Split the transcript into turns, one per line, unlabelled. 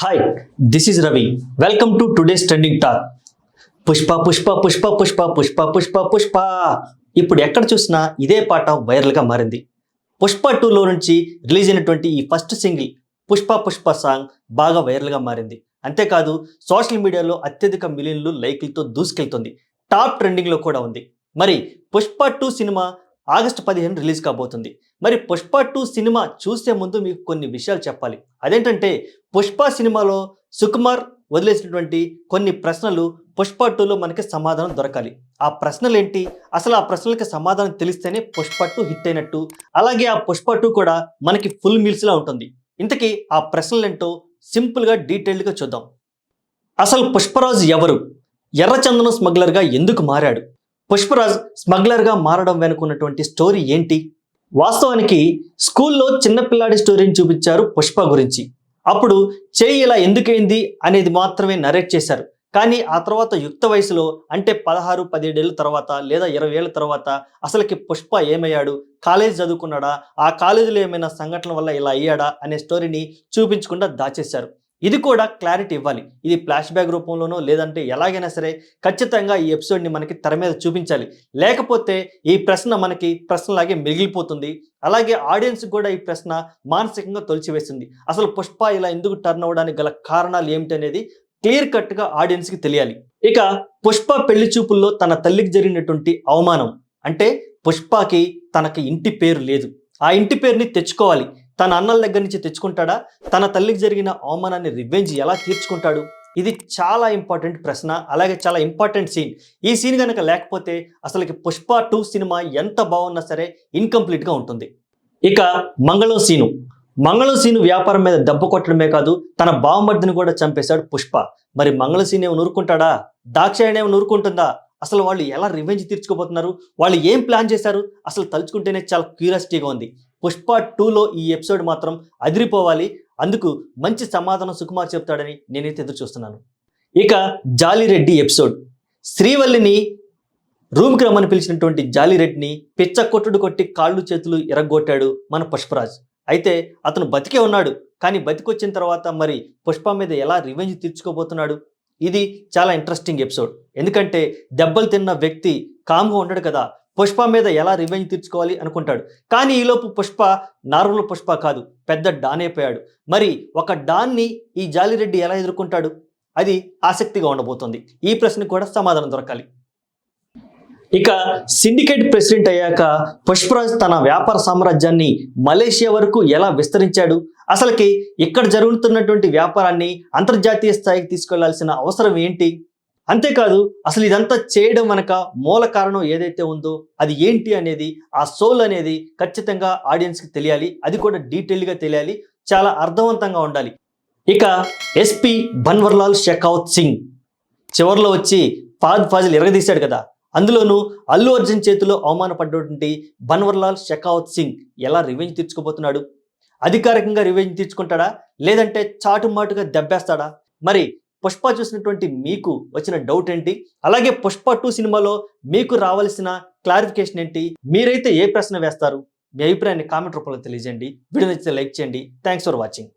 Hi this is Ravi welcome to today's trending talk Pushpa Pushpa Pushpa Pushpa Pushpa Pushpa Pushpa. ఇప్పుడు ఎక్కడ చూసినా ఇదే పాట వైరల్గా మారింది. పుష్ప టూలో నుంచి రిలీజ్ అయినటువంటి ఈ first single Pushpa Pushpa song బాగా వైరల్గా మారింది. అంతేకాదు సోషల్ మీడియాలో అత్యధిక మిలియన్లు లైక్లతో దూసుకెళ్తుంది. టాప్ ట్రెండింగ్లో కూడా ఉంది. మరి పుష్ప టూ సినిమా ఆగస్టు పదిహేను రిలీజ్ కాబోతుంది. మరి పుష్ప టూ సినిమా చూసే ముందు మీకు కొన్ని విషయాలు చెప్పాలి. అదేంటంటే పుష్ప సినిమాలో సుకుమార్ వదిలేసినటువంటి కొన్ని ప్రశ్నలు పుష్ప టూలో మనకి సమాధానం దొరకాలి. ఆ ప్రశ్నలు ఏంటి అసలు ఆ ప్రశ్నలకి సమాధానం తెలిస్తేనే పుష్ప టూ హిట్ అయినట్టు. అలాగే ఆ పుష్ప టూ కూడా మనకి ఫుల్ మీల్స్లా ఉంటుంది. ఇంతకీ ఆ ప్రశ్నలు ఏంటో సింపుల్గా డీటెయిల్డ్గా చూద్దాం. అసలు పుష్పరాజు ఎవరు? ఎర్రచందనం స్మగ్లర్గా ఎందుకు మారాడు? పుష్పరాజ్ స్మగ్లర్గా మారడం వెనుకున్నటువంటి స్టోరీ ఏంటి? వాస్తవానికి స్కూల్లో చిన్నపిల్లాడి స్టోరీని చూపించారు పుష్ప గురించి. అప్పుడు చేయి ఇలా ఎందుకైంది అనేది మాత్రమే నరేట్ చేశారు. కానీ ఆ తర్వాత యుక్త వయసులో అంటే పదహారు పదిహేడేళ్ళ తర్వాత లేదా ఇరవై ఏళ్ళ తర్వాత అసలుకి పుష్ప ఏమయ్యాడు? కాలేజ్ చదువుకున్నాడా? ఆ కాలేజీలో ఏమైనా సంఘటనల వల్ల ఇలా అయ్యాడా? అనే స్టోరీని చూపించకుండా దాచేశారు. ఇది కూడా క్లారిటీ ఇవ్వాలి. ఇది ఫ్లాష్ బ్యాక్ రూపంలోనో లేదంటే ఎలాగైనా సరే ఖచ్చితంగా ఈ ఎపిసోడ్ని మనకి తెర మీద చూపించాలి. లేకపోతే ఈ ప్రశ్న మనకి ప్రశ్నలాగే మిగిలిపోతుంది. అలాగే ఆడియన్స్ కూడా ఈ ప్రశ్న మానసికంగా తొలిచివేసింది అసలు పుష్ప ఇలా ఎందుకు టర్న్ అవ్వడానికి గల కారణాలు ఏమిటి అనేది క్లియర్ కట్గా ఆడియన్స్కి తెలియాలి. ఇక పుష్ప పెళ్ళి చూపుల్లో తన తల్లికి జరిగినటువంటి అవమానం. అంటే పుష్పకి తనకి ఇంటి పేరు లేదు. ఆ ఇంటి పేరుని తెచ్చుకోవాలి. తన అన్నల దగ్గర నుంచి తెచ్చుకుంటాడా? తన తల్లికి జరిగిన అవమానాన్ని రివెంజ్ ఎలా తీర్చుకుంటాడు? ఇది చాలా ఇంపార్టెంట్ ప్రశ్న. అలాగే చాలా ఇంపార్టెంట్ సీన్ ఈ సీన్ కనుక లేకపోతే అసలుకి పుష్ప టూ సినిమా ఎంత బాగున్నా సరే ఇన్కంప్లీట్గా ఉంటుంది. ఇక మంగళం సీను. మంగళం సీను వ్యాపారం మీద దెబ్బ కొట్టడమే కాదు తన బావమర్దిని కూడా చంపేశాడు పుష్ప. మరి మంగళ సీన్ ఏమో నూరుకుంటాడా దాక్షాయణ ఏమో నూరుకుంటుందా అసలు వాళ్ళు ఎలా రివెంజ్ తీర్చుకోబోతున్నారు? వాళ్ళు ఏం ప్లాన్ చేశారు? అసలు తలుచుకుంటేనే చాలా క్యూరియాసిటీగా ఉంది. పుష్ప టూలో ఈ ఎపిసోడ్ మాత్రం అదిరిపోవాలి. అందుకు మంచి సమాధానం సుకుమార్ చెప్తాడని నేనైతే ఎదురు చూస్తున్నాను. ఇక జాలిరెడ్డి ఎపిసోడ్. శ్రీవల్లిని రూమ్కి రమ్మని పిలిచినటువంటి జాలిరెడ్డిని పిచ్చ కొట్టుడు కొట్టి కాళ్ళు చేతులు ఎరగొట్టాడు మన పుష్పరాజ్. అయితే అతను బతికే ఉన్నాడు. కానీ బతికొచ్చిన తర్వాత మరి పుష్ప మీద ఎలా రివెంజ్ తీర్చుకోబోతున్నాడు? ఇది చాలా ఇంట్రెస్టింగ్ ఎపిసోడ్. ఎందుకంటే దెబ్బలు తిన్న వ్యక్తి కామ్గా ఉండడు కదా. పుష్ప మీద ఎలా రివెంజ్ తీర్చుకోవాలి అనుకుంటాడు. కానీ ఈలోపు పుష్ప నార్మల్ పుష్ప కాదు పెద్ద డాన్ అయిపోయాడు. మరి ఒక డాన్ని ఈ జాలిరెడ్డి ఎలా ఎదుర్కొంటాడు? అది ఆసక్తిగా ఉండబోతుంది. ఈ ప్రశ్నకు కూడా సమాధానం దొరకాలి. ఇక సిండికేట్ ప్రెసిడెంట్ అయ్యాక పుష్పరాజ్ తన వ్యాపార సామ్రాజ్యాన్ని మలేషియా వరకు ఎలా విస్తరించాడు? అసలుకి ఇక్కడ జరుగుతున్నటువంటి వ్యాపారాన్ని అంతర్జాతీయ స్థాయికి తీసుకెళ్ళాల్సిన అవసరం ఏంటి? అంతేకాదు అసలు ఇదంతా చేయడం వెనక మూల కారణం ఏదైతే ఉందో అది ఏంటి అనేది ఆ సోల్ అనేది ఖచ్చితంగా ఆడియన్స్కి తెలియాలి అది కూడా డీటెయిల్గా తెలియాలి చాలా అర్థవంతంగా ఉండాలి. ఇక ఎస్పి బన్వర్లాల్ షెకావత్ సింగ్ చివరిలో వచ్చి ఫాద్ ఫాజిల్ ఎరగదీశాడు కదా అందులోనూ అల్లు అర్జున్ చేతిలో అవమానపడ్డటువంటి బన్వర్లాల్ షెకావత్ సింగ్ ఎలా రివెంజ్ తీర్చుకోబోతున్నాడు? అధికారికంగా రివెంజ్ తీర్చుకుంటాడా? లేదంటే చాటుమాటుగా దెబ్బేస్తాడా? మరి పుష్ప చూసినటువంటి మీకు వచ్చిన డౌట్ ఏంటి? అలాగే పుష్ప టూ సినిమాలో మీకు రావాల్సిన క్లారిఫికేషన్ ఏంటి? మీరైతే ఏ ప్రశ్న వేస్తారు? మీ అభిప్రాయాన్ని కామెంట్ రూపంలో తెలియజేయండి. వీడియో నచ్చితే లైక్ చేయండి. Thanks for watching